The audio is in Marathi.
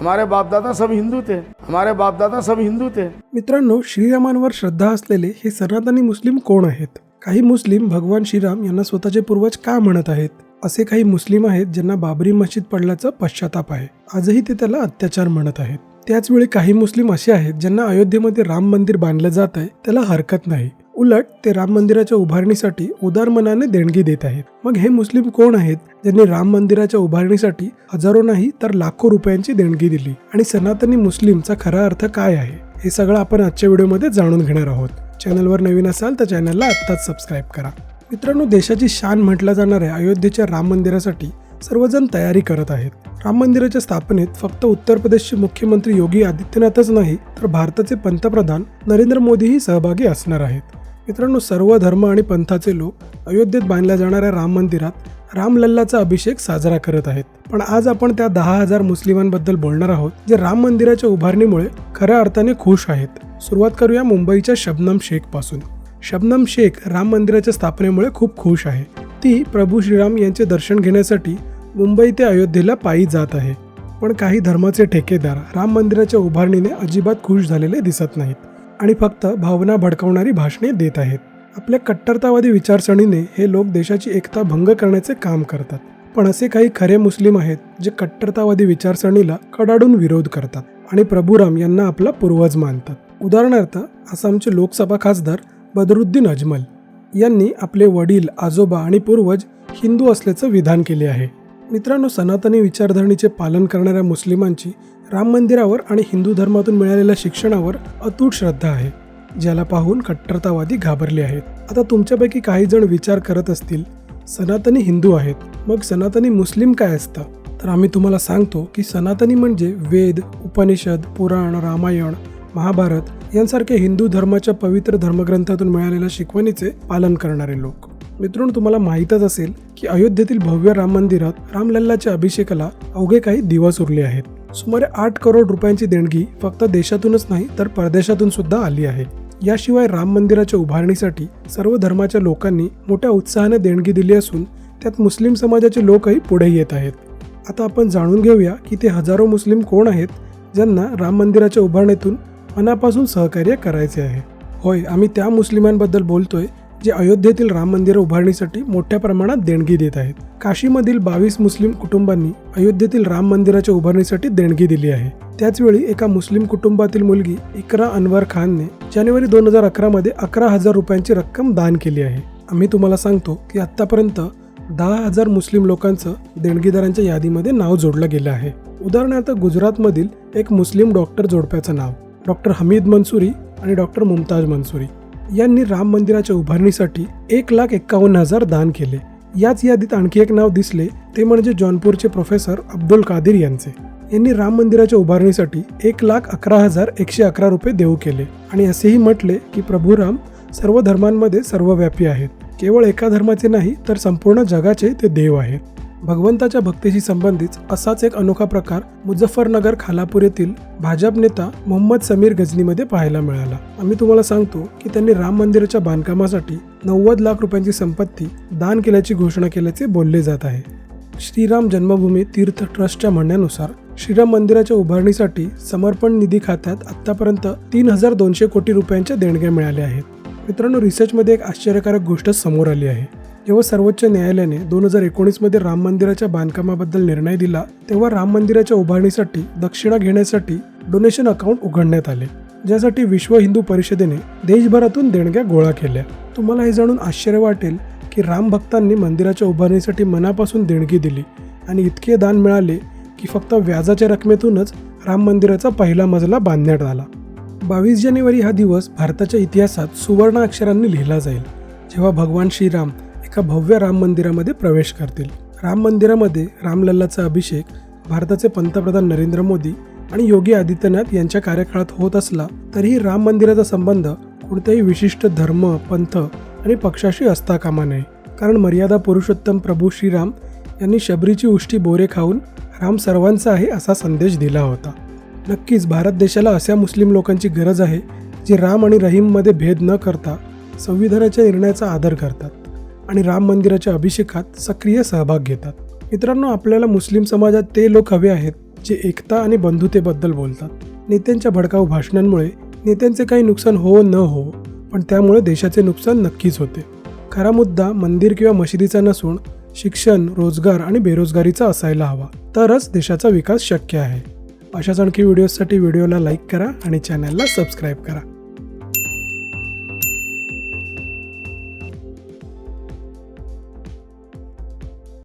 हमारे बाप दादा सब हिंदू थे हमारे बाप दादा सब हिंदू थे। मित्रांनो श्रीरामांवर श्रद्धा असलेले हे सनातनी मुस्लिम कोण आहेत? काही मुस्लिम भगवान श्रीराम यांना स्वतःचे पूर्वज का म्हणत आहेत? असे काही मुस्लिम आहेत ज्यांना बाबरी मशीद पडल्याचा पश्चाताप आहे. आजही ते त्याला अत्याचार म्हणत आहेत. त्याचवेळी काही मुस्लिम असे आहेत ज्यांना अयोध्येमध्ये राम मंदिर बांधलं जात आहे त्याला हरकत नाही. उलट ते राम मंदिराच्या उभारणीसाठी उदार मनाने देणगी देत आहेत. मग हे मुस्लिम कोण आहेत? ज्यांनी राम मंदिराच्या उभारणीसाठी हजारो नाही तर लाखो रुपयांची देणगी दिली. आणि सनातनी मुस्लिमचा खरा अर्थ काय आहे? हे सगळं आपण आजच्या व्हिडिओमध्ये जाणून घेणार आहोत. चॅनलवर नवीन असाल तर चॅनलला आत्ताच सबस्क्राईब करा. मित्रांनो देशाची शान म्हटल्या जाणाऱ्या अयोध्येच्या राम मंदिरासाठी सर्वजण तयारी करत आहेत. राम मंदिराच्या स्थापनेत फक्त उत्तर प्रदेशचे मुख्यमंत्री योगी आदित्यनाथच नाही तर भारताचे पंतप्रधान नरेंद्र मोदीही सहभागी असणार आहेत. मित्रांनो सर्व धर्म आणि पंथाचे लोक अयोध्येत बांधल्या जाणाऱ्या राम मंदिरात रामलल्लाचा अभिषेक साजरा करत आहेत. पण आज आपण त्या दहा हजार मुस्लिमांबद्दल बोलणार आहोत जे राम मंदिराच्या उभारणीमुळे खऱ्या अर्थाने खुश आहेत. सुरुवात करूया मुंबईच्या शबनम शेखपासून शबनम शेख राम मंदिराच्या स्थापनेमुळे खूप खुश आहे. ती प्रभू श्रीराम यांचे दर्शन घेण्यासाठी मुंबई ते अयोध्येला पायी जात आहे. पण काही धर्माचे ठेकेदार राम मंदिराच्या उभारणीने अजिबात खुश झालेले दिसत नाहीत. आणि फक्त भावना भडकावणारी भाषणे देत आहेत. आपल्या कट्टरतावादी विचारसरणीने हे लोक देशाची एकता भंग करण्याचे काम करतात. पण असे काही खरे मुस्लिम आहेत जे कट्टरतावादी विचारसरणीला कडाडून विरोध करतात आणि प्रभुराम यांना आपला पूर्वज मानतात. उदाहरणार्थ आसामचे लोकसभा खासदार बदरुद्दीन अजमल यांनी आपले वडील आजोबा आणि पूर्वज हिंदू असल्याचं विधान केले आहे. मित्रांनो सनातनी विचारधरणीचे पालन करणाऱ्या मुस्लिमांची राम मंदिरावर आणि हिंदू धर्मातून मिळालेल्या शिक्षणावर अतूट श्रद्धा आहे ज्याला पाहून कट्टरतावादी घाबरले आहेत. आता तुमच्यापैकी काही जण विचार करत असतील सनातनी हिंदू आहेत मग सनातनी मुस्लिम काय असतं? तर आम्ही तुम्हाला सांगतो की सनातनी म्हणजे वेद उपनिषद पुराण रामायण महाभारत यांसारख्या हिंदू धर्माच्या पवित्र धर्मग्रंथातून मिळालेल्या शिकवणीचे पालन करणारे लोक. मित्रांनो तुम्हाला माहीतच असेल की अयोध्येतील भव्य राम मंदिरात रामलल्लाच्या अभिषेकाला अवघे काही दिवस उरले आहेत. सुमारे आठ करोड रुपयांची देणगी फक्त देशातूनच नाही तर परदेशातून सुद्धा आली आहे. याशिवाय राम मंदिराच्या उभारणीसाठी सर्व धर्माच्या लोकांनी मोठ्या उत्साहाने देणगी दिली असून त्यात मुस्लिम समाजाचे लोकही पुढे येत आहेत. आता आपण जाणून घेऊया की ते हजारो मुस्लिम कोण आहेत ज्यांना राम मंदिराच्या उभारणीतून मनापासून सहकार्य करायचे आहे. होय आम्ही त्या मुस्लिमांबद्दल बोलतोय जे अयोध्येतील राम मंदिर उभारणीसाठी मोठ्या प्रमाणात देणगी देत आहेत. काशीमधील बावीस मुस्लिम कुटुंबांनी अयोध्येतील राम मंदिराच्या उभारणीसाठी देणगी दिली आहे. त्याचवेळी एका मुस्लिम कुटुंबातील मुलगी इकरा अनवर खानने जानेवारी दोन हजार अकरामध्ये अकरा हजार रुपयांची रक्कम दान केली आहे. आम्ही तुम्हाला सांगतो की आतापर्यंत दहा हजार मुस्लिम लोकांचं देणगीदारांच्या यादीमध्ये नाव जोडलं गेलं आहे. उदाहरणार्थ गुजरातमधील एक मुस्लिम डॉक्टर जोडप्याचं नाव डॉक्टर हमीद मंसुरी आणि डॉक्टर मुमताज मंसुरी यांनी राम मंदिराच्या उभारणीसाठी एक लाख एक्कावन्न हजार दान केले. याच यादीत आणखी एक नाव दिसले ते म्हणजे जॉनपूरचे प्रोफेसर अब्दुल कादिर यांचे. यांनी राम मंदिराच्या उभारणीसाठी एक लाख अकरा हजार एकशे अकरा रुपये देऊ केले. आणि असेही म्हटले की प्रभू राम सर्व धर्मांमध्ये सर्वव्यापी आहेत. केवळ एका धर्माचे नाही तर संपूर्ण जगाचे ते देव आहेत. भगवंताच्या भक्तीशी संबंधित असाच एक अनोखा प्रकार मुझफ्फरनगर खालापूर येथील भाजप नेता मोहम्मद समीर गजनीमध्ये पाहायला मिळाला. आम्ही तुम्हाला सांगतो की त्यांनी राम मंदिराच्या बांधकामासाठी नव्वद लाख रुपयांची संपत्ती दान केल्याची घोषणा केल्याचे बोलले जात आहे. श्रीराम जन्मभूमी तीर्थ ट्रस्टच्या म्हणण्यानुसार श्रीराम मंदिराच्या उभारणीसाठी समर्पण निधी खात्यात आतापर्यंत तीन हजार दोनशे कोटी रुपयांच्या देणग्या मिळाल्या आहेत. मित्रांनो रिसर्चमध्ये एक आश्चर्यकारक गोष्ट समोर आली आहे. जेव्हा सर्वोच्च न्यायालयाने दोन हजार एकोणीसमध्ये राम मंदिराच्या बांधकामाबद्दल निर्णय दिला तेव्हा राम मंदिराच्या उभारणीसाठी दक्षिणा घेण्यासाठी डोनेशन अकाउंट उघडण्यात आले ज्यासाठी विश्व हिंदू परिषदेने देशभरातून देणग्या गोळा केल्या. तुम्हाला हे जाणून आश्चर्य वाटेल की राम भक्तांनी मंदिराच्या उभारणीसाठी मनापासून देणगी दिली आणि इतके दान मिळाले की फक्त व्याजाच्या रकमेतूनच राम मंदिराचा पहिला मजला बांधण्यात आला. बावीस जानेवारी हा दिवस भारताच्या इतिहासात सुवर्ण अक्षरांनी लिहिला जाईल. जेव्हा भगवान श्रीराम एका भव्य राम मंदिरामध्ये प्रवेश करतील. राम मंदिरामध्ये रामलल्लाचा अभिषेक भारताचे पंतप्रधान नरेंद्र मोदी आणि योगी आदित्यनाथ यांच्या कार्यकाळात होत असला तरीही राम मंदिराचा संबंध कोणत्याही विशिष्ट धर्म पंथ आणि पक्षाशी असता कामा नये कारण मर्यादा पुरुषोत्तम प्रभू श्रीराम यांनी शबरीची उष्टी बोरे खाऊन राम सर्वांचा आहे असा संदेश दिला होता. नक्कीच भारत देशाला अशा मुस्लिम लोकांची गरज आहे जे राम आणि रहीममध्ये भेद न करता संविधानाच्या निर्णयाचा आदर करतात. आणि राम मंदिराच्या अभिषेकात सक्रिय सहभाग घेतात. मित्रांनो आपल्याला मुस्लिम समाजात ते लोक हवे आहेत जे एकता आणि बंधुतेबद्दल बोलतात. नेत्यांच्या भडकाऊ भाषणांमुळे नेत्यांचे काही नुकसान हो न हो पण त्यामुळे देशाचे नुकसान नक्कीच होते. खरा मुद्दा मंदिर किंवा मशिदीचा नसून शिक्षण रोजगार आणि बेरोजगारीचा असायला हवा. तरच देशाचा विकास शक्य आहे. अशाच आणखी व्हिडिओजसाठी व्हिडिओला लाईक करा आणि चॅनलला सबस्क्राईब करा.